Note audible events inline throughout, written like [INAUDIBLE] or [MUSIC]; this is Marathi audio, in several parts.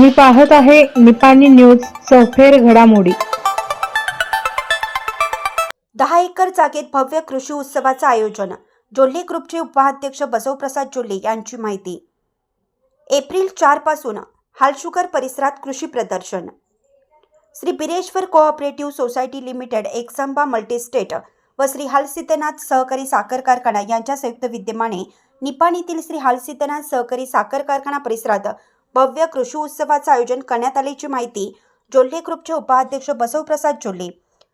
तुम्ही पाहत आहे निपाणी न्यूज चौफेर घडामोडी. दहा एकर जागेत भव्य कृषी उत्सवाचं आयोजन. जोल्ले ग्रुपचे उपाध्यक्ष बसवप्रसाद जोल्ले यांची माहिती. एप्रिल चारपासून हालशुगर परिसरात कृषी प्रदर्शन. Shri Bireshwar cooperative society limited Ekasamba multistate व श्री हालसिद्धनाथ सहकारी साखर कारखाना यांच्या संयुक्त विद्यमाने निपाणीतील श्री हालसिद्धनाथ सहकारी साखर कारखाना परिसरात भव्य कृषी उत्सवाचं आयोजन करण्यात आल्याची माहिती जोल्हे ग्रुपचे उपाध्यक्ष बसवप्रसाद जोल्हे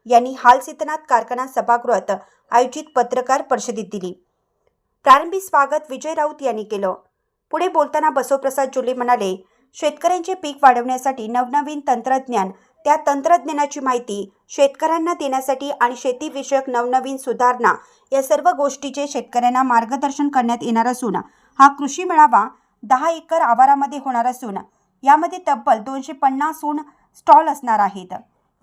यांनी हाल सिद्धनाथ कारखाना सभागृहात आयोजित पत्रकार परिषदेत दिली. प्रारंभी स्वागत विजय राऊत यांनी केलं. पुढे बोलताना बसवप्रसाद जोल्हे म्हणाले शेतकऱ्यांचे पीक वाढवण्यासाठी नवनवीन तंत्रज्ञान त्या तंत्रज्ञानाची माहिती शेतकऱ्यांना देण्यासाठी आणि शेतीविषयक नवनवीन सुधारणा या सर्व गोष्टीचे शेतकऱ्यांना मार्गदर्शन करण्यात येणार असून हा कृषी मेळावा दहा एकर आवारामध्ये होणार असून यामध्ये तब्बल दोनशे पन्नासहून स्टॉल असणार आहेत.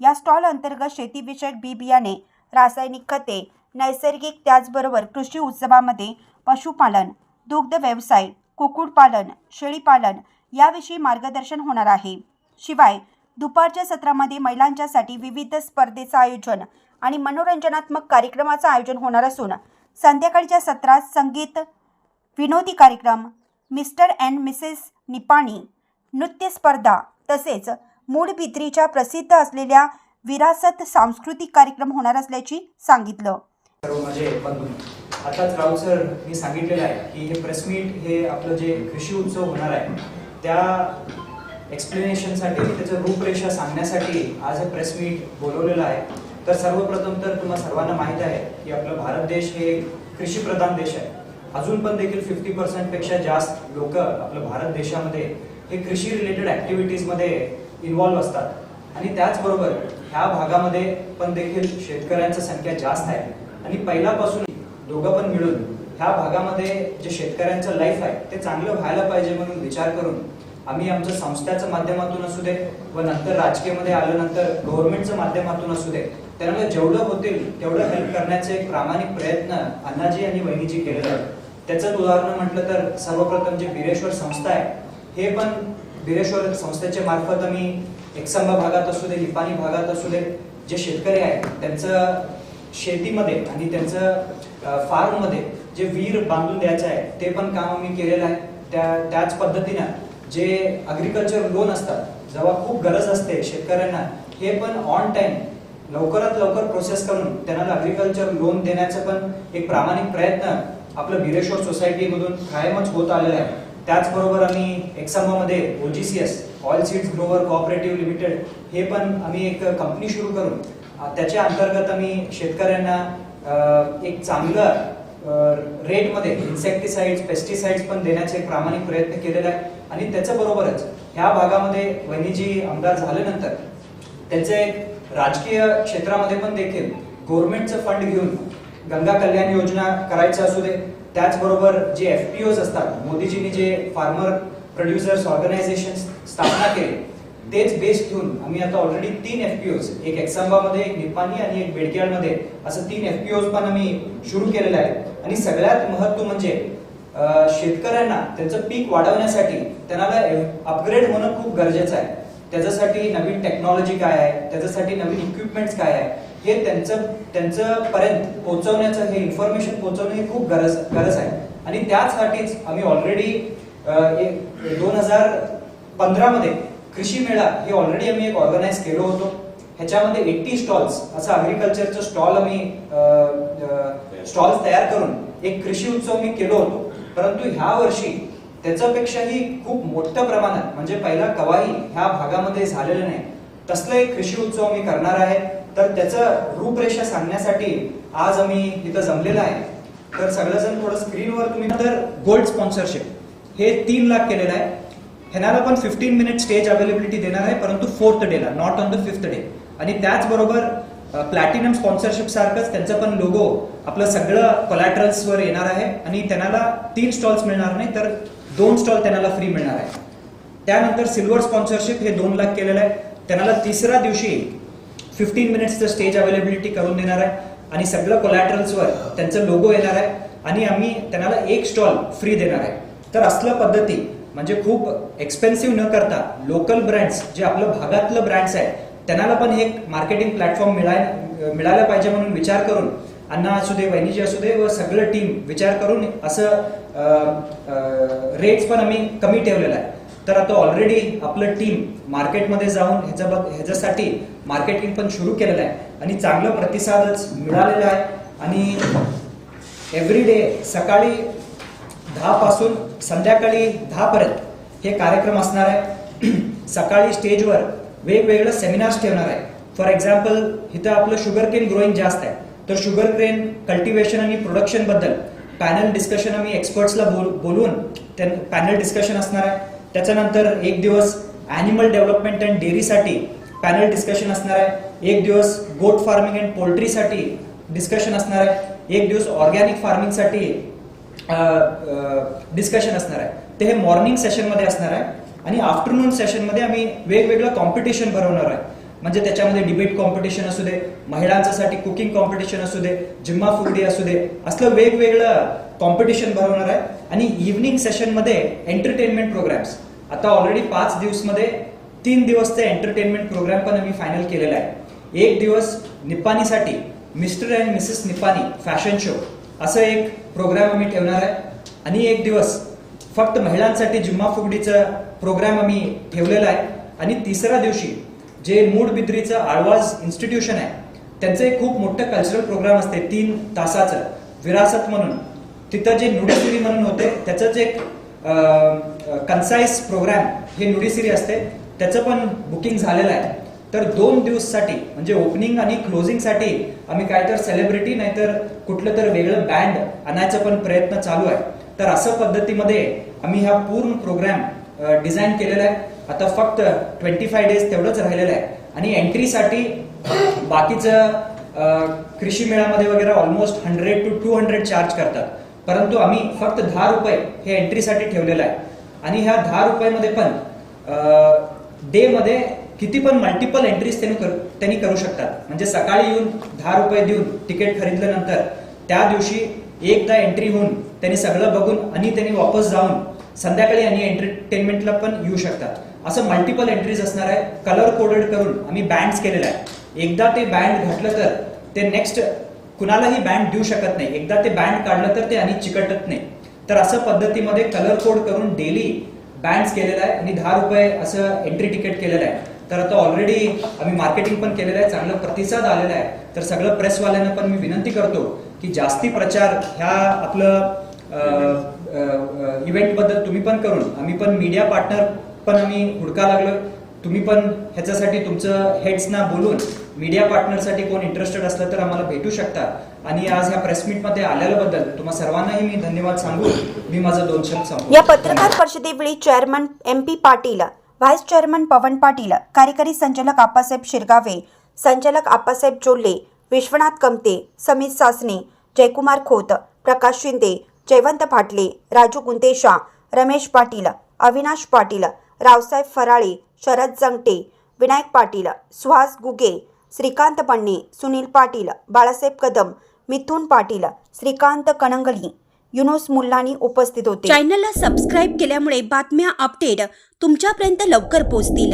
या स्टॉल अंतर्गत शेतीविषयक बी बियाणे रासायनिक खते नैसर्गिक त्याचबरोबर कृषी उत्सवामध्ये पशुपालन दुग्ध व्यवसाय कुक्कुटपालन शेळीपालन याविषयी मार्गदर्शन होणार आहे. शिवाय दुपारच्या सत्रामध्ये महिलांच्यासाठी विविध स्पर्धेचं आयोजन आणि मनोरंजनात्मक कार्यक्रमाचं आयोजन होणार असून संध्याकाळच्या सत्रात संगीत विनोदी कार्यक्रम मिस्टर अँड मिसेस निपाणी नृत्य स्पर्धा तसेच मूडबिद्रीच्या प्रसिद्ध असलेल्या विरासत सांस्कृतिक कार्यक्रम होणार असल्याची सांगितलं. माझे आताच राऊत सर मी सांगितलेलं आहे की हे प्रेस मीट हे आपलं जे कृषी उत्सव होणार आहे त्या एक्सप्लेनेशनसाठी त्याचं रूपरेषा सांगण्यासाठी आज हे प्रेस मीट बोलवलेलं आहे. तर सर्वप्रथम तर तुम्हाला सर्वांना माहीत आहे की आपला भारत देश हे कृषीप्रधान देश आहे. अजून पण देखील फिफ्टी पर्सेंटपेक्षा जास्त लोक आपल्या भारत देशामध्ये हे कृषी रिलेटेड ऍक्टिव्हिटीजमध्ये इन्व्हॉल्व्ह असतात. आणि त्याचबरोबर ह्या भागामध्ये पण देखील शेतकऱ्यांची संख्या जास्त आहे. आणि पहिल्यापासून दोघं पण मिळून ह्या भागामध्ये जे शेतकऱ्यांचं लाईफ आहे ते चांगलं व्हायला पाहिजे म्हणून विचार करून आम्ही आमच्या संस्थाच्या माध्यमातून असू दे व नंतर राजकीयमध्ये आल्यानंतर गव्हर्नमेंटच्या माध्यमातून असू दे त्यांना जेवढं होतील तेवढं हेल्प करण्याचे एक प्रामाणिक प्रयत्न अण्णाजी आणि वहिनीजी केलेले आहेत. त्याचं उदाहरण म्हटलं तर सर्वप्रथम जे बिरेश्वर संस्था आहे हे पण बिरेश्वर संस्थेच्या मार्फत आम्ही एकसंबा भागात असू दे निपाणी भागात असू दे जे शेतकरी आहेत त्यांचं शेतीमध्ये आणि त्यांचं फार्ममध्ये जे वीर बांधून द्यायचं आहे ते पण काम आम्ही केलेलं आहे. त्या त्याच पद्धतीनं जे अग्रिकल्चर लोन असतात जेव्हा खूप गरज असते शेतकऱ्यांना हे पण ऑन टाईम लवकरात लवकर प्रोसेस करून त्यांना अग्रिकल्चर लोन देण्याचा पण एक प्रामाणिक प्रयत्न आपलं बिरेश्वर सोसायटीमधून कायमच होत आलेला आहे. त्याचबरोबर आम्ही एक्सामामध्ये OGCS oil seeds grower cooperative limited हे पण आम्ही एक कंपनी सुरू करून त्याच्या अंतर्गत आम्ही शेतकऱ्यांना एक चांगलं रेटमध्ये इन्सेक्टिसाइड्स पेस्टिसाइड्स पण देण्याचे प्रामाणिक प्रयत्न केलेले आहे. आणि त्याच्याबरोबरच ह्या भागामध्ये वहिनीजी आमदार झाल्यानंतर त्यांचे राजकीय क्षेत्रामध्ये पण देखील गव्हर्नमेंटचं फंड घेऊन गंगा कल्याण योजना करायचं असू दे त्याचबरोबर जे एफ पी ओज असतात मोदीजींनी जे फार्मर प्रोड्युसर्स ऑर्गनायझेशन स्थापना केली तेच बेस घेऊन आम्ही आता ऑलरेडी तीन एफ पी ओज एक एक्सांबामध्ये एक निपाणी आणि एक बेडकेळमध्ये असं तीन एफ पी ओज पण आम्ही सुरू केलेलं आहे आणि सगळ्यात महत्त्व म्हणजे शेतकऱ्यांना त्यांचं पीक वाढवण्यासाठी त्यांना अपग्रेड होणं खूप गरजेचं आहे. त्याच्यासाठी नवीन टेक्नॉलॉजी काय आहे? त्याच्यासाठी नवीन इक्विपमेंट्स काय आहे? हे त्यांचं त्यांचं पर्यंत पोहोचवण्याचं हे इन्फॉर्मेशन पोहोचवणं हे खूप गरज गरज आहे. आणि त्याचसाठीच आम्ही ऑलरेडी दोन हजार पंधरामध्ये कृषी मेळा हे ऑलरेडी आम्ही एक ऑर्गनाईज केलो होतो. ह्याच्यामध्ये एट्टी स्टॉल्स असं अग्रिकल्चरचं स्टॉल आम्ही स्टॉल्स तयार करून एक कृषी उत्सव मी केलो होतो. परंतु ह्या वर्षी त्याच्यापेक्षाही खूप मोठ्या प्रमाणात म्हणजे पहिला कवाही ह्या भागामध्ये झालेलं नाही. तसलं एक कृषी उत्सव मी करणार आहे. तर त्याचं रूपरेषा सांगण्यासाठी आज आम्ही इथं जमलेलं आहे. तर सगळेजण थोडं स्क्रीनवर तुम्ही तर गोल्ड स्पॉन्सरशिप. हे तीन लाख केलेलं आहे. ह्याला पण फिफ्टीन मिनिट स्टेज अवेलेबिलिटी देणार आहे परंतु फोर्थ डेला not on the fifth day आणि त्याचबरोबर प्लॅटिनम स्पॉन्सरशिप सारखंच त्यांचं पण लोगो आपलं सगळं कोलॅट्रल्सवर येणार आहे. आणि त्यांना तीन स्टॉल्स मिळणार नाही तर दोन स्टॉल त्यांना फ्री मिळणार आहे. त्यानंतर सिल्वर स्पॉन्सरशिप हे दोन लाख केलेलं आहे. त्यांना तिसऱ्या दिवशी फिफ्टीन मिनिट्सचं स्टेज अवेलेबिलिटी करून देणार आहे. आणि सगळं कोलॅटरल्सवर त्यांचं लोगो येणार आहे. आणि आम्ही त्यांना एक स्टॉल फ्री देणार आहे. तर असलं पद्धती म्हणजे खूप एक्सपेन्सिव्ह न करता लोकल ब्रँड्स जे आपलं भागातलं ब्रँड्स आहे त्यांना पण एक मार्केटिंग प्लॅटफॉर्म मिळाय मिळायला पाहिजे म्हणून विचार करून अण्णा असू दे वहिनीजी असू दे व सगळं टीम विचार करून असं रेट्स पण आम्ही कमी ठेवलेला आहे. तर आता ऑलरेडी आपलं टीम मार्केटमध्ये जाऊन ह्याच्या बघ ह्याच्यासाठी मार्केटिंग पण सुरू केलेलं आहे. आणि चांगलं प्रतिसादच मिळालेला आहे. आणि एव्हरी डे सकाळी दहापासून संध्याकाळी दहापर्यंत हे कार्यक्रम असणार आहे. [CLEARS THROAT] सकाळी स्टेजवर वेगवेगळं सेमिनार्स ठेवणार आहे. फॉर एक्झाम्पल इथं आपलं शुगर केन ग्रोईंग जास्त आहे. तर शुगर केन कल्टिवेशन आणि प्रोडक्शनबद्दल पॅनल डिस्कशन आम्ही एक्सपर्ट्सला बोल बोलून त्या पॅनल डिस्कशन असणार आहे. त्याच्यानंतर एक दिवस ॲनिमल डेव्हलपमेंट अँड डेअरीसाठी पॅनल डिस्कशन असणार आहे. एक दिवस गोट फार्मिंग अँड पोल्ट्रीसाठी डिस्कशन असणार आहे. एक दिवस ऑर्गॅनिक फार्मिंगसाठी डिस्कशन असणार आहे. ते हे मॉर्निंग सेशनमध्ये असणार आहे. आणि आफ्टरनून सेशनमध्ये आम्ही वेगवेगळं कॉम्पिटिशन भरवणार आहे. म्हणजे त्याच्यामध्ये डिबेट कॉम्पिटिशन असू दे महिलांच्यासाठी कुकिंग कॉम्पिटिशन असू दे जिम्मा फुगडी असू दे असलं वेगवेगळं कॉम्पिटिशन भरवणार आहे. आणि इव्हनिंग सेशनमध्ये एंटरटेनमेंट प्रोग्राम्स आता ऑलरेडी पाच दिवसमध्ये तीन दिवस ते एंटरटेनमेंट प्रोग्राम पण आम्ही फायनल केलेला आहे. एक दिवस निपाणीसाठी mister and missus Nipani fashion show असं एक प्रोग्राम आम्ही ठेवणार आहे. आणि एक दिवस फक्त महिलांसाठी जिम्मा फुगडीचा प्रोग्राम आम्ही ठेवलेला आहे. आणि तिसऱ्या दिवशी जे मूड बिद्रीचं आळवाज इन्स्टिट्यूशन आहे त्यांचं एक खूप मोठं कल्चरल प्रोग्राम असते तीन तासाचं विरासत म्हणून. तिथं जे नुडीसिरी म्हणून होते त्याचंच एक कन्साईज प्रोग्राम हे नुडीसिरी असते त्याचं पण बुकिंग झालेलं आहे. तर दोन दिवससाठी म्हणजे ओपनिंग आणि क्लोजिंगसाठी आम्ही काय तर सेलिब्रिटी नाहीतर कुठलं तर वेगळं बँड आणायचा पण प्रयत्न चालू आहे. तर असं पद्धतीमध्ये आम्ही हा पूर्ण प्रोग्राम डिझाईन केलेला आहे. आता फक्त ट्वेंटी फाय डेज तेवढंच राहिलेलं आहे. आणि एंट्रीसाठी बाकीचं कृषी मेळामध्ये वगैरे almost hundred to two hundred charge करतात. परंतु आम्ही फक्त दहा रुपये हे एंट्रीसाठी ठेवलेलं आहे. आणि ह्या दहा रुपयामध्ये पण डे मध्ये किती पण मल्टिपल एंट्रीज त्यांनी करू त्यांनी करू शकतात. म्हणजे सकाळी येऊन दहा रुपये देऊन तिकीट खरीदल्यानंतर त्या दिवशी एकदा एंट्री होऊन त्यांनी सगळं बघून आणि त्यांनी वापस जाऊन संध्याकाळी आणि एंटरटेनमेंटला पण येऊ शकतात. असं मल्टिपल एंट्रीज असणार आहे. कलर कोडेड करून आम्ही बँड्स केलेला आहे एकदा ते बँड घातलं तर ते नेक्स्ट कुणालाही बँड देऊ शकत नाही. एकदा ते बँड काढलं तर ते आणि चिकटत नाही. तर असं पद्धतीमध्ये कलर कोड करून डेली बँड्स केलेला आहे आणि दहा रुपये असं एंट्री तिकीट केलेलं आहे. तर आता ऑलरेडी आम्ही मार्केटिंग पण केलेलं आहे. चांगला प्रतिसाद आलेला आहे. तर सगळं प्रेसवाल्यांना पण मी विनंती करतो की जास्ती प्रचार ह्या आपलं इव्हेंटबद्दल तुम्ही पण करून आम्ही पण मीडिया पार्टनर पण आम्ही हुडका लागलो. तुम्ही पण ह्याच्यासाठी तुमचं हेड्सना बोलून मीडिया पार्टनरसाठी कोण इंटरेस्टेड असलं तर आम्हाला भेटू शकता. आणि आज ह्या प्रेस मीटमध्ये आल्याबद्दल तुम्हा सर्वांनाही मी धन्यवाद सांगू. मी माझं दोन शब्द सांगू. या पत्रकार परिषदेवेळी chairman M P Patil vice chairman Pawan Patil कार्यकारी संचालक आप्पासाहेब शिरगावे संचालक आप्पासाहेब चोल्ले विश्वनाथ कमते समीर सासने जयकुमार खोत प्रकाश शिंदे जयवंत फाटले राजू गुंतेशा रमेश पाटील अविनाश पाटील रावसाहेब फराळे शरद जंगटे विनायक पाटील सुहास गुगे श्रीकांत पण्णे सुनील पाटील बाळासाहेब कदम मिथुन पाटील श्रीकांत कणंगली युनुस मुल्लानी उपस्थित होते. चॅनलला सबस्क्राईब केल्यामुळे बातम्या अपडेट तुमच्यापर्यंत लवकर पोहोचतील.